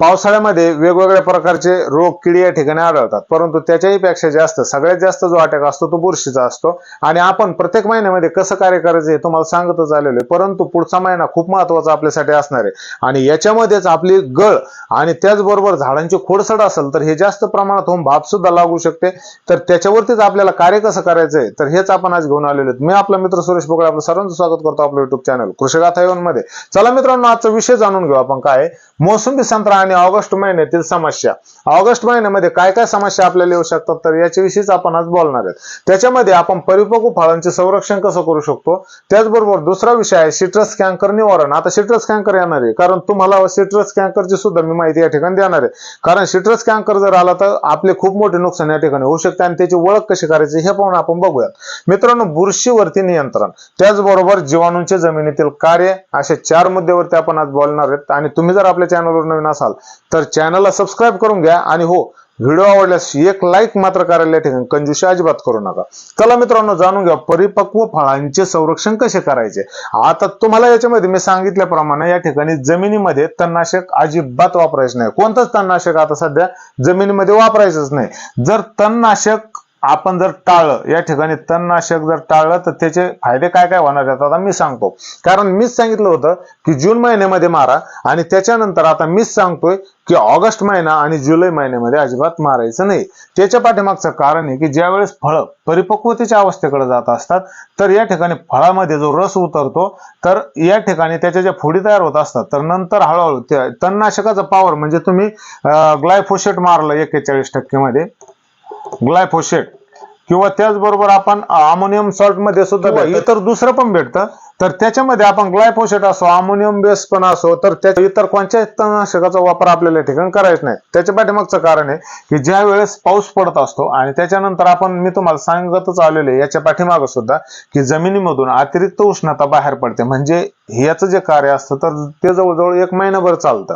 पावसाळ्यामध्ये वेगवेगळ्या प्रकारचे रोग किडी या ठिकाणी आढळतात. परंतु त्याच्याही पेक्षा जास्त सगळ्यात जास्त जो अटॅक असतो तो बुरशीचा असतो. आणि आपण प्रत्येक महिन्यामध्ये कसं कार्य करायचं हे तुम्हाला सांगतच आलेलो आहे. परंतु पुढचा महिना खूप महत्त्वाचा आपल्यासाठी असणार आहे. आणि याच्यामध्येच आपली गळ आणि त्याचबरोबर झाडांची खोडसड असेल तर हे जास्त प्रमाणात होऊन भाप सुद्धा लागू शकते. तर त्याच्यावरतीच आपल्याला कार्य कसं करायचं आहे तर हेच आपण आज घेऊन आलेलो आहेत. मी आपला मित्र सुरेश बोगळे आपलं सर्वांचं स्वागत करतो आपलं युट्यूब चॅनल कृषिगाथा मध्ये. चला मित्रांनो आजचा विषय जाणून घेऊ आपण काय मोसंबी संत्रा आणि ऑगस्ट महिन्यातील समस्या. ऑगस्ट महिन्यामध्ये काय काय समस्या आपल्याला येऊ शकतात? तर याच्याविषयीच आपण आज बोलणार आहेत. त्याच्यामध्ये आपण परिपक्व फळांचे संरक्षण कसं करू शकतो? त्याचबरोबर दुसरा विषय आहे सिट्रस कॅन्कर निवारण. आता सिट्रस कॅन्कर येणार आहे. कारण तुम्हाला सिट्रस कॅन्करची सुद्धा मी माहिती या ठिकाणी देणार आहे. कारण सिट्रस कॅन्कर जर आला तर आपले खूप मोठे नुकसान या ठिकाणी होऊ शकते आणि त्याची ओळख कशी करायची हे पाहून आपण बघूयात. मित्रांनो बुरशीवरती नियंत्रण. त्याचबरोबर जीवाणूंचे जमिनीतील कार्य अशा चार मुद्द्यावरती आपण आज बोलणार आहेत. आणि तुम्ही जर आपल्या चॅनलवर नवीन असाल तर चॅनलला सबस्क्राईब करून घ्या आणि हो व्हिडिओ आवडल्यास एक लाईक मात्र करायला या ठिकाणी कंजूशी अजिबात करू नका. चला मित्रांनो जाणून घ्या परिपक्व फळांचे संरक्षण कसे करायचे? आता तुम्हाला याच्यामध्ये मी सांगितल्याप्रमाणे या ठिकाणी जमिनीमध्ये तणनाशक अजिबात वापरायचं नाही. कोणतंच तणनाशक आता सध्या जमिनीमध्ये वापरायचंच नाही. जर तणनाशक आपण जर टाळलं या ठिकाणी तणनाशक जर टाळलं तर त्याचे फायदे काय काय होणार आहेत? आता मी सांगतो. कारण मीच सांगितलं होतं की जून महिन्यामध्ये मारा आणि त्याच्यानंतर आता मीच सांगतोय की ऑगस्ट महिना आणि जुलै महिन्यामध्ये अजिबात मारायचं नाही. त्याच्या पाठीमागचं कारण आहे की ज्यावेळेस फळं परिपक्वतेच्या अवस्थेकडे जात असतात तर या ठिकाणी फळामध्ये जो रस उतरतो तर या ठिकाणी त्याच्या ज्या फोडी तयार होत असतात तर नंतर हळूहळू त्या तणनाशकाचा पॉवर म्हणजे तुम्ही ग्लायफोसेट मारलं एक्केचाळीस टक्केमध्ये. ग्लायफोसेट किंवा त्याचबरोबर आपण अमोनियम सॉल्टमध्ये सुद्धा. इतर दुसरं पण भेटतं. तर त्याच्यामध्ये आपण ग्लायफोसेट असो अमोनियम बेस पण असो तर त्या इतर कोणत्याही तणनाशकाचा वापर आपल्याला ठिकाणी करायचा नाही. त्याच्या पाठीमागचं कारण आहे की ज्या वेळेस पाऊस पडत असतो आणि त्याच्यानंतर आपण मी तुम्हाला सांगतच आलेले आहे, याच्या पाठीमागं सुद्धा की जमिनीमधून अतिरिक्त उष्णता बाहेर पडते. म्हणजे याचं जे कार्य असतं तर ते जवळजवळ एक महिनाभर चालतं.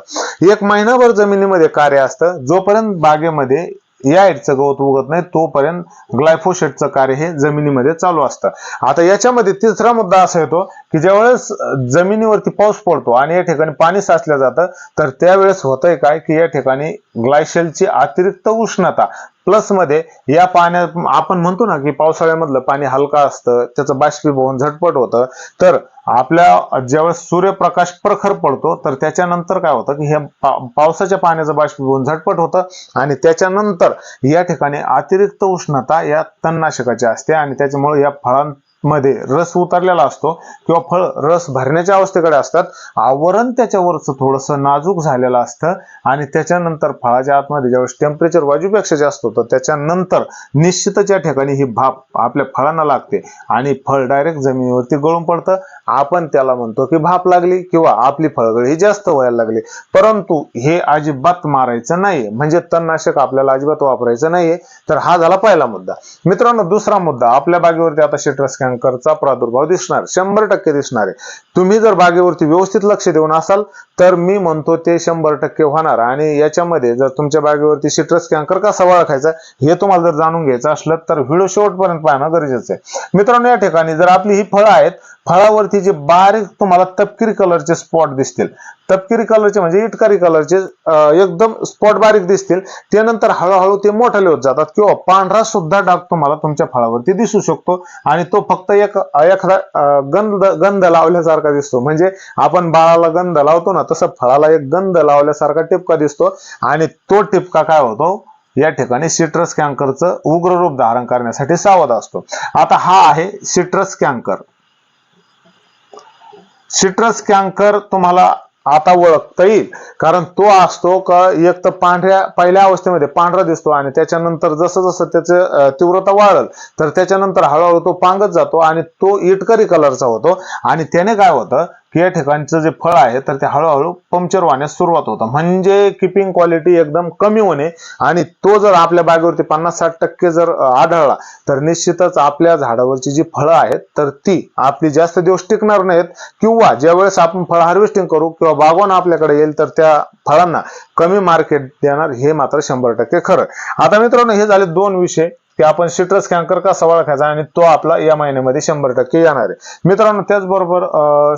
एक महिनाभर जमिनीमध्ये कार्य असतं जोपर्यंत बागेमध्ये या एडचं गवत उगत नाही तोपर्यंत ग्लायफोसेटचं कार्य हे जमिनीमध्ये चालू असतं. आता याच्यामध्ये तिसरा मुद्दा असा येतो की ज्यावेळेस जमिनीवरती पाऊस पडतो आणि या ठिकाणी पाणी साचलं जातं तर त्यावेळेस होतंय काय की या ठिकाणी ग्लायशेलची अतिरिक्त उष्णता प्लसमध्ये या पाण्यात आपण म्हणतो ना की पावसाळ्यामधलं पाणी हलका असतं त्याचं बाष्पीभवन झटपट होतं तर आपल्या ज्यावेळेस सूर्यप्रकाश प्रखर पडतो तर त्याच्यानंतर काय होतं की हे पा- पावसाच्या पाण्याचं बाष्पीभवन झटपट होतं आणि त्याच्यानंतर या ठिकाणी अतिरिक्त उष्णता या तणनाशकाची असते आणि त्याच्यामुळे या मध्ये रस उतरलेला असतो किंवा फळ रस भरण्याच्या अवस्थेकडे असतात. आवरण त्याच्यावरचं थोडंसं नाजूक झालेलं असतं आणि त्याच्यानंतर फळाच्या आतमध्ये ज्यावेळेस टेम्परेचर वाजूपेक्षा जास्त होतं त्याच्यानंतर निश्चितच या ठिकाणी ही भाप आपल्या फळांना लागते आणि फळ डायरेक्ट जमिनीवरती गळून पडतं. आपण त्याला म्हणतो की भाप लागली किंवा आपली फळगळी ही जास्त व्हायला लागली. परंतु हे अजिबात मारायचं नाहीये. म्हणजे तणनाशक आपल्याला अजिबात वापरायचं नाहीये. तर हा झाला पहिला मुद्दा. मित्रांनो दुसरा मुद्दा. आपल्या बागेवरती आता सिट्रस कॅन्करचा प्रादुर्भाव दिसणार. शंभर टक्के दिसणार आहे. तुम्ही जर बागेवरती व्यवस्थित लक्ष देऊन असाल तर मी म्हणतो ते शंभर टक्के होणार. आणि याच्यामध्ये जर तुमच्या बागेवरती सिट्रस कॅन्कर कसा ओळखायचा हे तुम्हाला जर जाणून घ्यायचं असलं तर व्हिडिओ शेवटपर्यंत पाहणं गरजेचं आहे. मित्रांनो या ठिकाणी जर आपली ही फळं आहेत फळावरती जे बारीक तुम्हाला तपकिरी कलरचे स्पॉट दिसतील. तपकिरी कलरचे म्हणजे इटकारी कलरचे एकदम स्पॉट बारीक दिसतील. त्यानंतर हळूहळू ते मोठाले होत जातात किंवा पांढरा सुद्धा डाग तुम्हाला तुमच्या फळावरती दिसू शकतो आणि तो फक्त एक एखादा गंध गंध लावल्यासारखा दिसतो. म्हणजे आपण बाळाला गंध लावतो ना तसं फळाला एक गंध लावल्यासारखा टिपका दिसतो आणि तो टिपका काय होतो? या ठिकाणी सिट्रस कॅन्करचं उग्र रूप धारण करण्यासाठी सावध असतो. आता हा आहे सिट्रस कॅन्कर सिट्रस कॅन्कर तुम्हाला आता ओळखता येईल. कारण तो असतो का एक तर पांढऱ्या पहिल्या अवस्थेमध्ये पांढरा दिसतो आणि त्याच्यानंतर जसं जसं त्याचं तीव्रता वाढल तर त्याच्यानंतर हळूहळू तो पांगत जातो आणि तो इटकरी कलरचा होतो. आणि त्याने काय होतं की या ठिकाणचं जे फळ आहे तर ते हळूहळू पंक्चर होण्यास सुरुवात होतं. म्हणजे किपिंग क्वालिटी एकदम कमी होणे आणि तो जर आपल्या बागेवरती पन्नास साठ टक्के जर आढळला तर निश्चितच आपल्या झाडावरची जी फळं आहेत तर ती आपली जास्त दिवस टिकणार नाहीत. किंवा ज्यावेळेस आपण फळ हार्वेस्टिंग करू किंवा बागवान आपल्याकडे येईल तर त्या फळांना कमी मार्केट देणार हे मात्र शंभर टक्के खरं. आता मित्रांनो हे झाले दोन विषय. की आपण सिट्रस कॅन्कर कसा ओळखायचा आणि तो आपला या महिन्यामध्ये शंभर टक्के येणार आहे. मित्रांनो त्याचबरोबर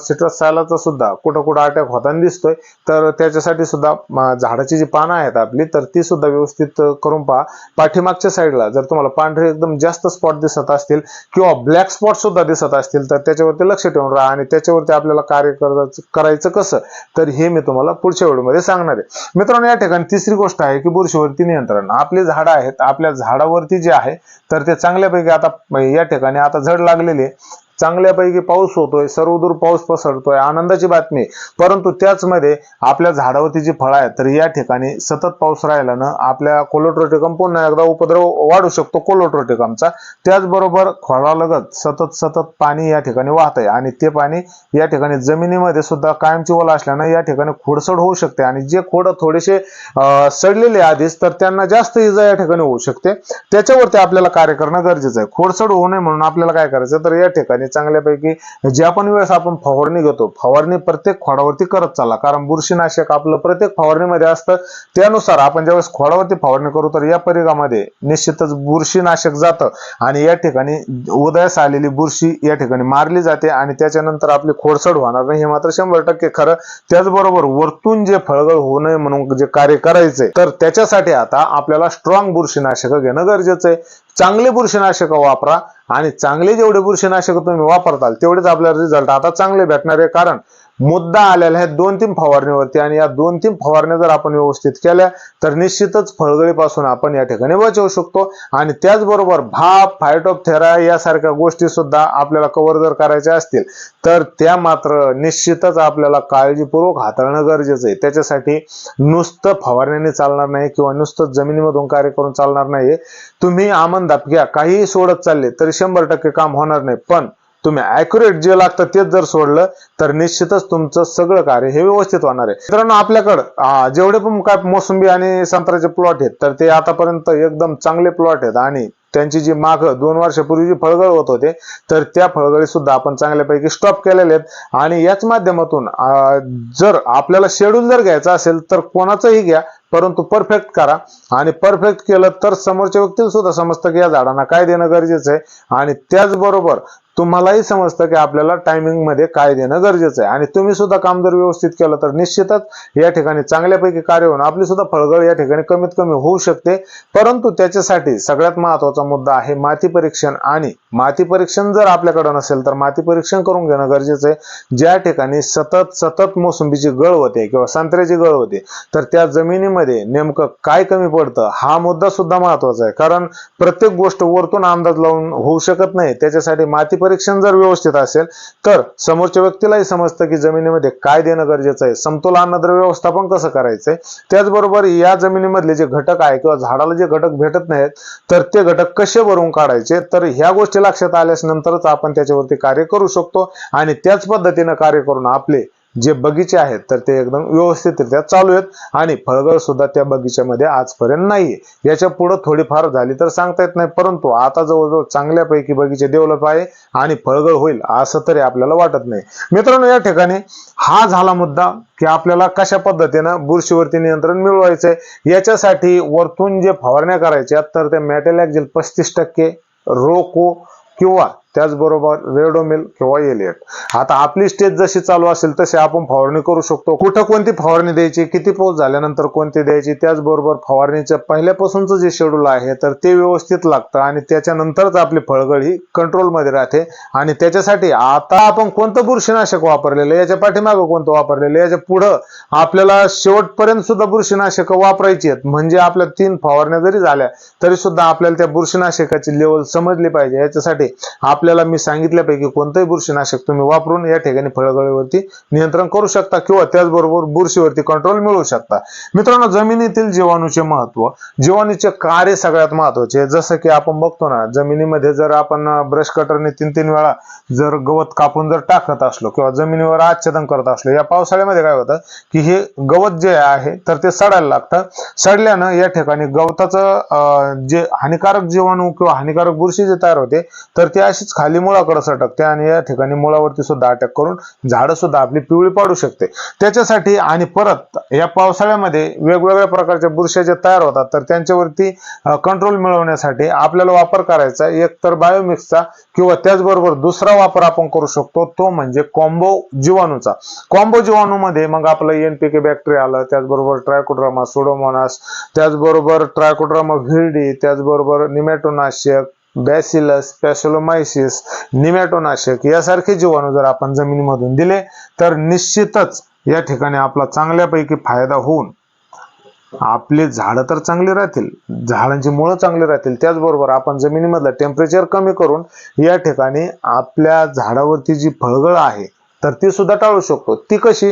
सिट्रस सायलाचा सुद्धा कुठं कुठं अटॅक होताना दिसतोय. तर त्याच्यासाठी सुद्धा झाडाची जी पानं आहेत आपली तर ती सुद्धा व्यवस्थित करून पहा. पाठीमागच्या साईडला जर तुम्हाला पांढरे एकदम जास्त स्पॉट दिसत असतील किंवा ब्लॅक स्पॉट सुद्धा दिसत असतील तर त्याच्यावरती लक्ष ठेवून राहा आणि त्याच्यावरती आपल्याला कार्य करायचं करायचं कसं तर हे मी तुम्हाला पुढच्या व्हिडिओमध्ये सांगणार आहे. मित्रांनो या ठिकाणी तिसरी गोष्ट आहे की बुरशीवरती नियंत्रण. आपली झाडं आहेत आपल्या झाडावरती जे आहे तर ते चांगल्यापैकी आता या ठिकाणी आता झड लागलेली आहे. चांगल्यापैकी पाऊस होतोय सर्वदूर पाऊस पसरतोय आनंदाची बातमी. परंतु त्याचमध्ये आपल्या झाडावरती जी फळं आहेत तर या ठिकाणी सतत पाऊस राहिल्यानं आपल्या कोलोट्रोटिकम पुन्हा एकदा उपद्रव वाढू शकतो कोलोट्रोटिकमचा त्याचबरोबर फळालगत सतत सतत पाणी या ठिकाणी वाहत आहे आणि ते पाणी या ठिकाणी जमिनीमध्ये सुद्धा कायमची ओला असल्यानं या ठिकाणी खोडसड होऊ शकते आणि जे खोड थोडेसे सडलेले आधीच तर त्यांना जास्त इजा या ठिकाणी होऊ शकते. त्याच्यावरती आपल्याला कार्य करणं गरजेचं आहे. खोडसड होऊ नये म्हणून आपल्याला काय करायचं तर या ठिकाणी चांगल्यापैकी ज्या पण वेळेस आपण फवारणी घेतो फवारणी प्रत्येक खोडावरती करत चालला. कारण बुरशीनाशक आपलं प्रत्येक फवारणीमध्ये असतं. त्यानुसार आपण ज्यावेळेस खोडावरती फवारणी करू तर या परिघामध्ये निश्चितच बुरशीनाशक जातं आणि या ठिकाणी उदयास आलेली बुरशी या ठिकाणी मारली जाते आणि त्याच्यानंतर आपली खोडसड होणार नाही. हे मात्र शंभर टक्के खरं. त्याचबरोबर वरतून जे फळगळ होऊ नये म्हणून जे कार्य करायचंय तर त्याच्यासाठी आता आपल्याला स्ट्रॉंग बुरशीनाशक घेणं गरजेचं आहे चांगले बुरशीनाशक वापरा आणि चांगले जेवढे बुरशीनाशक तुम्ही वापरताल तेवढेच आपल्याला रिझल्ट आता चांगले भेटणार आहे कारण मुद्दा आलेला आहे दोन तीन फवारणीवरती आणि या दोन तीन फवारण्या जर आपण व्यवस्थित केल्या तर निश्चितच फळगळीपासून आपण या ठिकाणी बचावू शकतो. आणि त्याचबरोबर भाप फायटोपथेरा यासारख्या गोष्टी सुद्धा आपल्याला कव्हर जर करायच्या असतील तर त्या मात्र निश्चितच आपल्याला काळजीपूर्वक हाताळणं गरजेचं आहे. त्याच्यासाठी नुसतं फवारण्याने चालणार नाही किंवा नुसतं जमिनीमधून कार्य करून चालणार नाही तुम्ही आमंदाप घ्या. काहीही सोडत चालले तरी शंभर टक्के काम होणार नाही. पण तुम्ही ऍक्युरेट जे लागतं तेच जर सोडलं तर निश्चितच तुमचं सगळं कार्य हे व्यवस्थित होणार आहे. मित्रांनो आपल्याकडं जेवढे पण काय मोसंबी आणि संत्र्याचे प्लॉट आहेत तर ते आतापर्यंत एकदम चांगले प्लॉट आहेत. आणि त्यांची जी माग दोन वर्षापूर्वी जी फळगळ होत होते तर त्या फळगळी सुद्धा आपण चांगल्यापैकी स्टॉप केलेले आहेत. आणि याच माध्यमातून जर आपल्याला शेड्यूल जर घ्यायचा असेल तर कोणाचंही घ्या परंतु परफेक्ट करा. आणि परफेक्ट केलं तर समोरच्या व्यक्तीला सुद्धा समजतं की या झाडांना काय देणं गरजेचं आहे. आणि त्याचबरोबर तुम्हालाही समजतं की आपल्याला टायमिंगमध्ये काय देणं गरजेचं आहे. आणि तुम्ही सुद्धा काम जर व्यवस्थित केलं तर निश्चितच या ठिकाणी चांगल्यापैकी कार्य होऊन आपली सुद्धा फळगळ या ठिकाणी कमीत कमी होऊ शकते. परंतु त्याच्यासाठी सगळ्यात महत्त्वाचा मुद्दा आहे माती परीक्षण. आणि माती परीक्षण जर आपल्याकडे नसेल तर माती परीक्षण करून घेणं गरजेचं आहे. ज्या ठिकाणी सतत सतत मोसंबीची गळ होते किंवा संत्र्याची गळ होते तर त्या जमिनीमध्ये नेमकं काय कमी पडतं हा मुद्दा सुद्धा महत्त्वाचा आहे. कारण प्रत्येक गोष्ट वरतून अंदाज लावून होऊ शकत नाही. त्याच्यासाठी माती परीक्षण जर व्यवस्थित असेल तर समोरच्या व्यक्तीलाही समजतं की जमिनीमध्ये काय देणं गरजेचं आहे. समतोल अन्नद्रव्य व्यवस्थापन कसं करायचंय? त्याचबरोबर या जमिनीमधले जे घटक आहे किंवा झाडाला जे घटक भेटत नाहीत तर ते घटक कसे भरून काढायचे? तर ह्या गोष्टी लक्षात आल्यास नंतरच आपण त्याच्यावरती कार्य करू शकतो आणि त्याच पद्धतीनं कार्य करून आपले जे बगीचे आहेत तर ते एकदम व्यवस्थितरित्या चालू आहेत आणि फळगळ सुद्धा त्या बगीच्यामध्ये आजपर्यंत नाहीये. याच्यापुढे थोडीफार झाली तर सांगता येत नाही परंतु आता जवळजवळ चांगल्यापैकी बगीचे डेव्हलप आहे आणि फळगळ होईल असं तरी आपल्याला वाटत नाही. मित्रांनो या ठिकाणी हा झाला मुद्दा की आपल्याला कशा पद्धतीनं बुरशीवरती नियंत्रण मिळवायचंय. याच्यासाठी वरतून जे फवारण्या करायच्या तर त्या मॅटेलॅक्झिल पस्तीस टक्के रोको किंवा त्याचबरोबर रेडोमिल किंवा एलियट. आता आपली स्टेज जशी चालू असेल तशी आपण फवारणी करू शकतो. कुठं कोणती फवारणी द्यायची किती पाऊस झाल्यानंतर कोणती द्यायची त्याचबरोबर फवारणीच्या पहिल्यापासूनचं जे शेड्यूल आहे तर ते व्यवस्थित लागतं आणि त्याच्यानंतरच आपली फळगळ ही कंट्रोलमध्ये राहते. आणि त्याच्यासाठी आता आपण कोणतं बुरशीनाशक वापरलेलं याच्या पाठीमागं कोणतं वापरलेलं याच्या पुढं आपल्याला शेवटपर्यंत सुद्धा बुरशीनाशक वापरायची आहेत. म्हणजे आपल्या तीन फवारण्या जरी झाल्या तरी सुद्धा आपल्याला त्या बुरशीनाशकाची लेवल समजली पाहिजे. याच्यासाठी आपल्याला मी सांगितल्यापैकी कोणतंही बुरशीनाशक तुम्ही वापरून या ठिकाणी फळगळीवरती नियंत्रण करू शकता किंवा त्याचबरोबर बुरशीवरती कंट्रोल मिळवू शकता. मित्रांनो जमिनीतील जीवाणूचे महत्त्व जीवाणूचे कार्य सगळ्यात महत्त्वाचे जसं की आपण बघतो ना जमिनीमध्ये जर आपण ब्रश कटरने तीन तीन वेळा जर गवत कापून जर टाकत असलो किंवा जमिनीवर आच्छादन करत असलो या पावसाळ्यामध्ये काय होतं की हे गवत जे आहे तर ते सडायला लागतं. सडल्यानं या ठिकाणी गवताचं जे हानिकारक जीवाणू किंवा हानिकारक बुरशी जे तयार होते तर ते अशीच खाली मुळाकडे सटकते आणि या ठिकाणी मुळावरती सुद्धा अटॅक करून झाडं सुद्धा आपली पिवळी पाडू शकते. त्याच्यासाठी आणि परत या पावसाळ्यामध्ये वेगवेगळ्या प्रकारच्या बुरशा जे तयार होतात तर त्यांच्यावरती कंट्रोल मिळवण्यासाठी आपल्याला वापर करायचा एक तर बायोमिक्सचा किंवा त्याचबरोबर दुसरा वापर आपण करू शकतो तो म्हणजे कॉम्बो जीवाणूचा. कॉम्बो जीवाणूमध्ये मग आपलं एनपीके बॅक्टेरिया आलं त्याचबरोबर ट्रायकोड्रामा सोडोमोनास त्याचबरोबर ट्रायकोड्रामा व्हिरडी त्याचबरोबर निमॅटोनाशक बॅसिलस पॅसोलोमायसिस निमॅटोनाशक यासारखे जीवाणू जर आपण जमिनीमधून दिले तर निश्चितच या ठिकाणी आपला चांगल्यापैकी फायदा होऊन आपले झाडं तर चांगली राहतील झाडांची मुळं चांगली राहतील. त्याचबरोबर आपण जमिनीमधलं टेम्परेचर कमी करून या ठिकाणी आपल्या झाडावरती जी फळगळ आहे तर ती सुद्धा टाळू शकतो. ती कशी?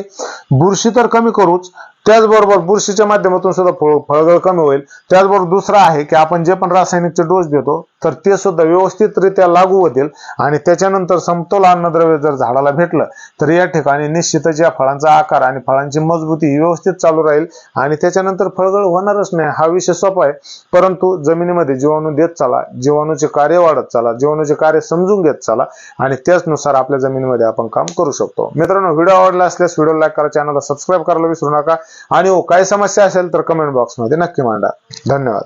बुरशी तर कमी करूच त्याचबरोबर बुरशीच्या माध्यमातून सुद्धा फळ फळगळ कमी होईल. त्याचबरोबर दुसरं आहे की आपण जे पण रासायनिकचे डोस देतो तर ते सुद्धा व्यवस्थितरित्या लागू होतील आणि त्याच्यानंतर समतोल अन्नद्रव्य जर झाडाला भेटलं तर या ठिकाणी निश्चितच या फळांचा आकार आणि फळांची मजबूती ही व्यवस्थित चालू राहील आणि त्याच्यानंतर फळगळ होणारच नाही हा विषय सोपा आहे. परंतु जमिनीमध्ये जीवाणू देत चाला जीवाणूचे कार्य वाढत चाला जीवाणूचे कार्य समजून घेत चाला आणि त्याचनुसार आपल्या जमिनीमध्ये आपण काम करू शकतो. मित्रांनो व्हिडिओ आवडला असल्यास व्हिडिओ लाईक करा चॅनलला सबस्क्राईब करायला विसरू नका. आणि हो काही समस्या असेल तर कमेंट बॉक्समध्ये नक्की मांडा. धन्यवाद.